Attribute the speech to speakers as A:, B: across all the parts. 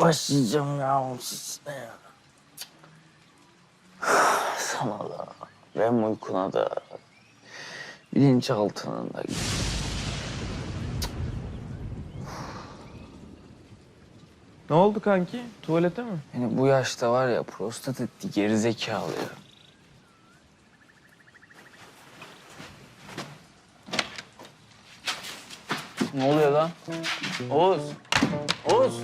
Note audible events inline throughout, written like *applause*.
A: başlayacağım ya ne ya? Sana da, REM uykuna da, bilinçaltına da.
B: Ne oldu kanki? Tuvalete mi?
A: Yani bu yaşta var ya prostat etti gerizekalı ya. Ne oluyor lan? Oğuz! Oğuz!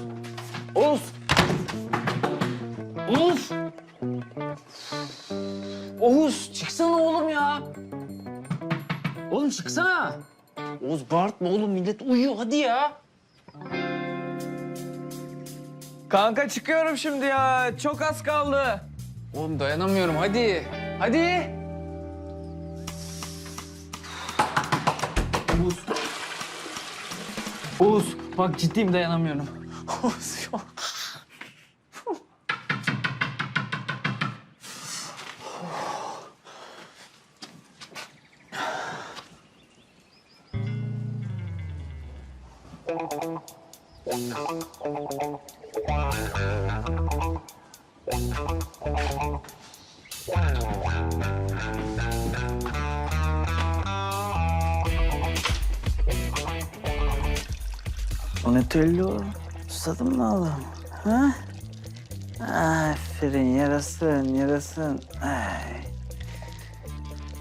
A: Oğuz! Oğuz çıksana oğlum ya. Oğlum çıksana. Oğuz bağırtma oğlum millet uyuyor hadi ya.
B: Kanka çıkıyorum şimdi ya. Çok az kaldı.
A: Oğlum dayanamıyorum hadi. Hadi. Oğuz. Oğuz bak ciddiyim dayanamıyorum. Oğuz yok. Donatello, susadın mı oğlum? Ha? Aferin, yarasın, yarasın. Ay.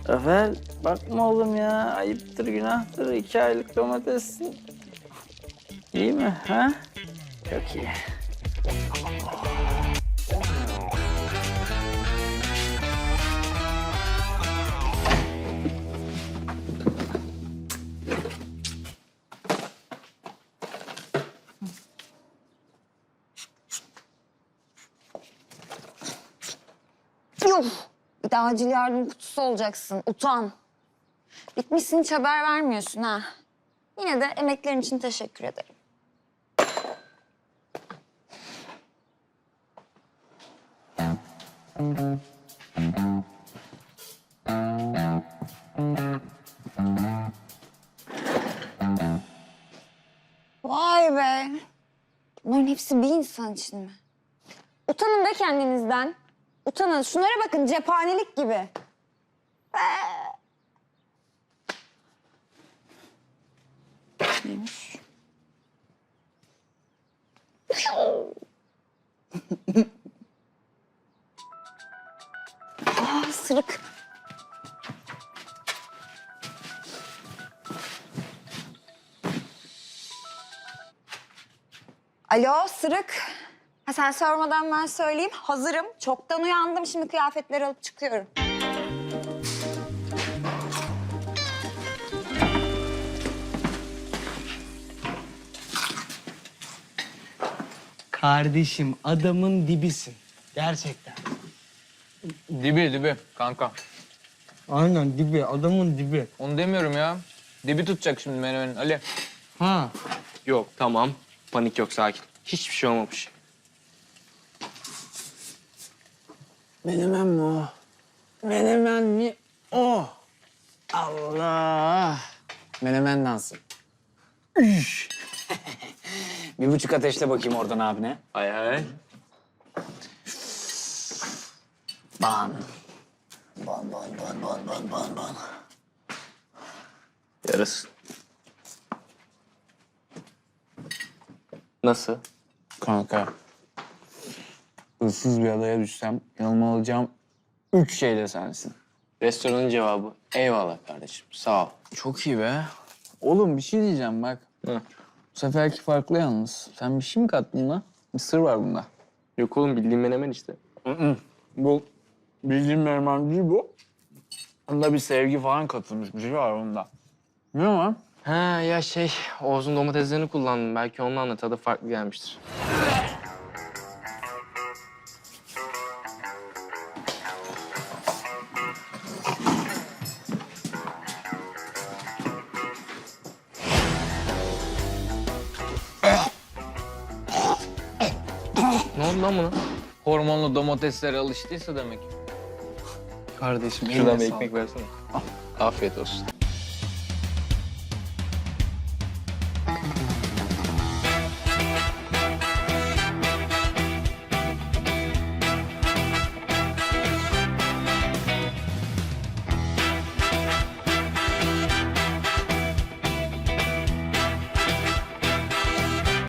A: Rafael, bakma oğlum ya. Ayıptır, günahtır. İki aylık domatessin. İyi mi, ha? Çok iyi.
C: Bir de acil yardım kutusu olacaksın. Utan. Bitmişsin hiç haber vermiyorsun ha. Yine de emeklerin için teşekkür ederim. Vay be. Bunların hepsi bir insan için mi? Utanın da kendinizden. Utanın. Şunlara bakın cephanelik gibi. Neymiş? Alo sırık. Ha, sen sormadan ben söyleyeyim. Hazırım. Çoktan uyandım. Şimdi kıyafetleri alıp çıkıyorum.
D: Kardeşim adamın dibisin. Gerçekten.
B: Dibi dibi kanka.
D: Aynen dibi, adamın dibi.
B: Onu demiyorum ya. Dibi tutacak şimdi menemenin Ali.
D: Ha.
E: Yok tamam. Panik yok sakin. Hiçbir şey olmamış.
A: Menemen mi o? Menemen mi o? Allah! Menemen dansı. Üş! *laughs* Bir buçuk ateşle bakayım oradan abine.
E: Ay ay.
A: Ban. Ban, ban, ban, ban, ban, ban, ban.
E: Yarasın. Nasıl?
A: Kanka, ıssız bir adaya düşsem yanıma alacağım üç şey de sensin.
E: Restoranın cevabı. Eyvallah kardeşim. Sağ ol.
A: Çok iyi be. Oğlum bir şey diyeceğim bak.
E: Hı.
A: Bu seferki farklı yalnız. Sen bir şey mi kattın lan? Bir sır var bunda.
E: Yok oğlum bildiğin menemen işte.
A: Bu bildiğim menemen değil bu. Bunda bir sevgi falan katılmış bir şey var bunda. Ne var?
E: Ha ya şey Oğuz'un domateslerini kullandım. Belki ondan da tadı farklı gelmiştir. ne oldu lan buna?
B: Hormonlu domateslere alıştıysa demek.
A: Kardeşim
E: Şuradan bir
A: eline sağlık.
E: ekmek versene. Afiyet olsun.